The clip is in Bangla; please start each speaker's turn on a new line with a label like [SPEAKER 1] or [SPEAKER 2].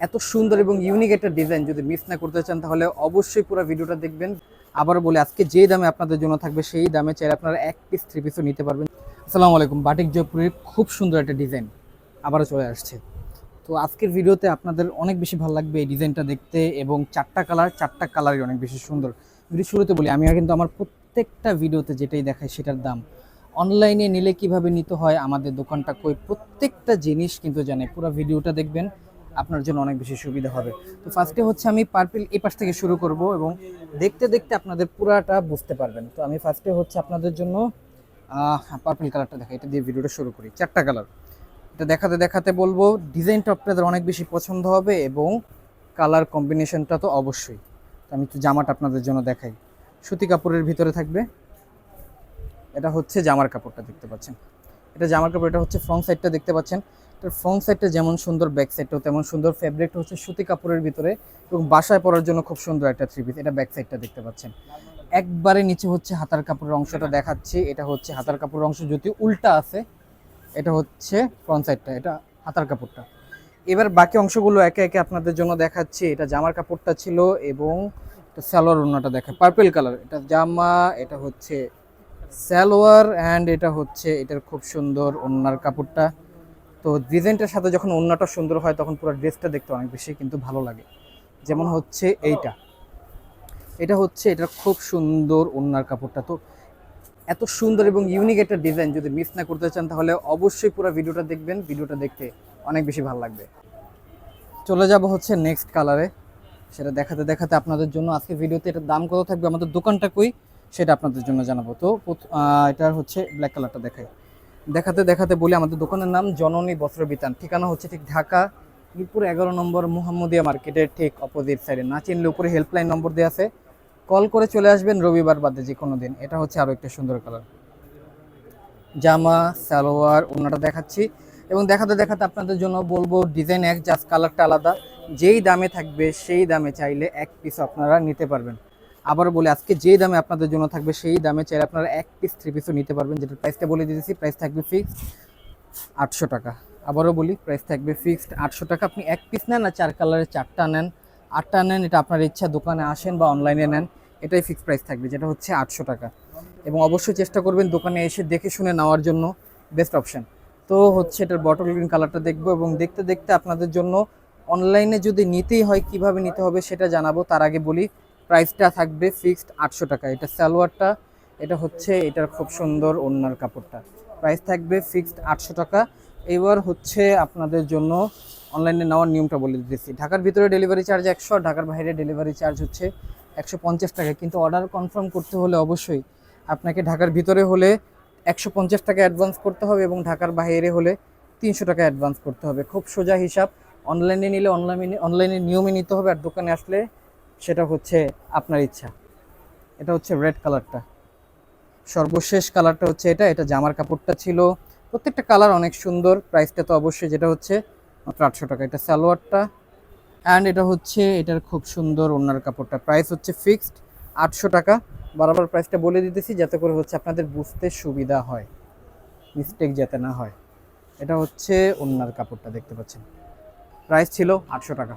[SPEAKER 1] এত সুন্দর এবং ইউনিক একটা ডিজাইন যদি মিস না করতে চান, তাহলে অবশ্যই পুরো ভিডিওটা দেখবেন। আবারও বলে, আজকে যে দামে আপনাদের জন্য থাকবে, সেই দামে চাইলে আপনারা এক পিস থ্রি পিসও নিতে পারবেন। আসসালামু আলাইকুম, বাটিক জয়পুরের খুব সুন্দর একটা ডিজাইন আবারও চলে আসছে। তো আজকের ভিডিওতে আপনাদের অনেক বেশি ভালো লাগবে এই ডিজাইনটা দেখতে এবং চারটা কালার চারটা কালারই অনেক বেশি সুন্দর। ভিডিও শুরুতে বলি, আমি কিন্তু আমার প্রত্যেকটা ভিডিওতে যেটাই দেখাই, সেটার দাম। অনলাইনে নিলে কীভাবে নিতে হয়, আমাদের দোকানটা কই, প্রত্যেকটা জিনিস কিন্তু জানে। পুরো ভিডিওটা দেখবেন আপনার জন্য অনেক বেশি সুবিধা হবে। তো ফার্স্টে হচ্ছে আমি পার্পেল এই পাশ থেকে শুরু করব এবং দেখতে দেখতে আপনাদের পুরাটা বুঝতে পারবেন। তো আমি ফার্স্টে হচ্ছে আপনাদের জন্য পার্পেল কালারটা দেখা এটা দিয়ে ভিডিওটা শুরু করি। চারটা কালার এটা দেখাতে দেখাতে বলব ডিজাইনটা আপনাদের অনেক বেশি পছন্দ হবে এবং কালার কম্বিনেশনটা তো অবশ্যই। তো আমি একটু জামাটা আপনাদের জন্য দেখাই। সুতি কাপড়ের ভিতরে থাকবে। এটা হচ্ছে জামার কাপড়টা দেখতে পাচ্ছেন। এটা জামার কাপড়, এটা হচ্ছে ফ্রন্ট সাইডটা দেখতে পাচ্ছেন। এটার ফ্রন্ট সাইডটা যেমন সুন্দর ব্যাক সাইডটাও তেমন সুন্দর। ফেব্রিকটা হচ্ছে সুতি কাপড়ের ভিতরে এবং বাসায় পরার জন্য খুব সুন্দর একটা থ্রি পিস এটা ব্যাক সাইডটা দেখতে পাচ্ছেন। একবারে নিচে হচ্ছে হাতার কাপড়ের অংশটা দেখাচ্ছি। এটা হচ্ছে হাতার কাপড়ের অংশ, যদি উল্টা আছে, এটা হচ্ছে ফ্রন্ট সাইডটা এটা হাতার কাপড়টা। এবার বাকি অংশগুলো একে একে আপনাদের জন্য দেখাচ্ছি। এটা জামার কাপড়টা ছিল এবং এটা সালোয়ার ওড়নাটা দেখা পার্পেল কালার এটা জামা, এটা হচ্ছে সালোয়ার অ্যান্ড এটা হচ্ছে এটার খুব সুন্দর ওড়নার কাপড়টা। তো ডিজাইনটার সাথে যখন ওড়নাটা সুন্দর হয়, তখন পুরো ড্রেসটা দেখতে অনেক বেশি কিন্তু ভালো লাগে। যেমন হচ্ছে এইটা। এটা হচ্ছে, এটা খুব সুন্দর ওড়নার কাপড়টা। তো এত সুন্দর এবং ইউনিক একটা ডিজাইন যদি মিস না করতে চান, তাহলে অবশ্যই পুরো ভিডিওটা দেখবেন। ভিডিওটা দেখতে অনেক বেশি ভালো লাগবে। চলে যাব হচ্ছে নেক্সট কালারে সেটা দেখাতে দেখাতে আপনাদের জন্য আজকে ভিডিওতে এটার দাম কত থাকবে, আমাদের দোকানটা কই, সেটা আপনাদের জন্য জানাব। তো এটা হচ্ছে ব্ল্যাক কালারটা দেখাই। দেখাতে দেখাতে বলি, আমাদের দোকানের নাম জননী বস্ত্র বিতান। ঠিকানা হচ্ছে ঠিক ঢাকা, মিরপুর এগারো নম্বর মুহাম্মদিয়া মার্কেটের ঠিক অপোজিট সাইডে না চিনলে উপরে হেল্পলাইন নম্বর দেওয়া আছে। কল করে চলে আসবেন রবিবার বাদে যে কোনো দিন। এটা হচ্ছে আরও একটা সুন্দর কালার জামা, সালোয়ার ওনাটা দেখাচ্ছি। এবং দেখাতে দেখাতে আপনাদের জন্য বলব ডিজাইন এক জাস্ট কালারটা আলাদা। যেই দামে থাকবে সেই দামে চাইলে এক পিস আপনারা নিতে পারবেন। আবারও বলে, আজকে যেই দামে আপনাদের জন্য থাকবে সেই দামে চাইলে আপনারা এক পিস থ্রি পিসও নিতে পারবেন, যেটার প্রাইসটা বলে দিতেছি প্রাইস থাকবে ফিক্সড আটশো টাকা। আবারও বলি প্রাইস থাকবে ফিক্সড আটশো টাকা। আপনি এক পিস নেন আর চার কালারের চারটা নেন। আটটা নেন, এটা আপনার ইচ্ছা, দোকানে আসেন বা অনলাইনে নেন, এটাই ফিক্সড প্রাইস থাকবে, যেটা হচ্ছে আটশো টাকা। এবং অবশ্যই চেষ্টা করবেন দোকানে এসে দেখে শুনে নেওয়ার জন্য বেস্ট অপশান তো হচ্ছে এটার বটল গ্রিন কালারটা দেখব এবং দেখতে দেখতে আপনাদের জন্য অনলাইনে যদি নিতেই হয়, কীভাবে নিতে হবে সেটা জানাব। তার আগে বলি প্রাইসটা থাকবে ফিক্সড আটশো টাকা। এটা সালোয়ারটা, এটা হচ্ছে, এটার খুব সুন্দর ওড়নার কাপড়টা। প্রাইস থাকবে ফিক্সড আটশো টাকা। এবার হচ্ছে আপনাদের জন্য অনলাইনে নেওয়ার নিয়মটা বলে দিতেছি। ঢাকার ভিতরে ডেলিভারি চার্জ একশো, ঢাকার বাইরে ডেলিভারি চার্জ হচ্ছে একশো পঞ্চাশ টাকা। কিন্তু অর্ডার কনফার্ম করতে হলে অবশ্যই আপনাকে ঢাকার ভিতরে হলে একশো পঞ্চাশ টাকা অ্যাডভান্স করতে হবে এবং ঢাকার বাইরে হলে তিনশো টাকা অ্যাডভান্স করতে হবে। খুব সোজা হিসাব। অনলাইনে নিলে অনলাইনে অনলাইনে নিয়মে নিতে হবে আর দোকানে আসলে সেটা হচ্ছে আপনার ইচ্ছা। এটা হচ্ছে রেড কালারটা সর্বশেষ কালারটা হচ্ছে এটা। এটা জামার কাপড়টা ছিল। প্রত্যেকটা কালার অনেক সুন্দর। প্রাইসটা তো অবশ্যই যেটা হচ্ছে মাত্র আটশো টাকা। এটা সালোয়ারটা অ্যান্ড এটা হচ্ছে, এটার খুব সুন্দর ওনার কাপড়টা। প্রাইস হচ্ছে ফিক্সড আটশো টাকা। বারবার প্রাইসটা বলে দিতেছি যাতে করে হচ্ছে আপনাদের বুঝতে সুবিধা হয়। মিস্টেক যাতে না হয়। এটা হচ্ছে ওনার কাপড়টা দেখতে পাচ্ছেন। প্রাইস ছিল আটশো টাকা।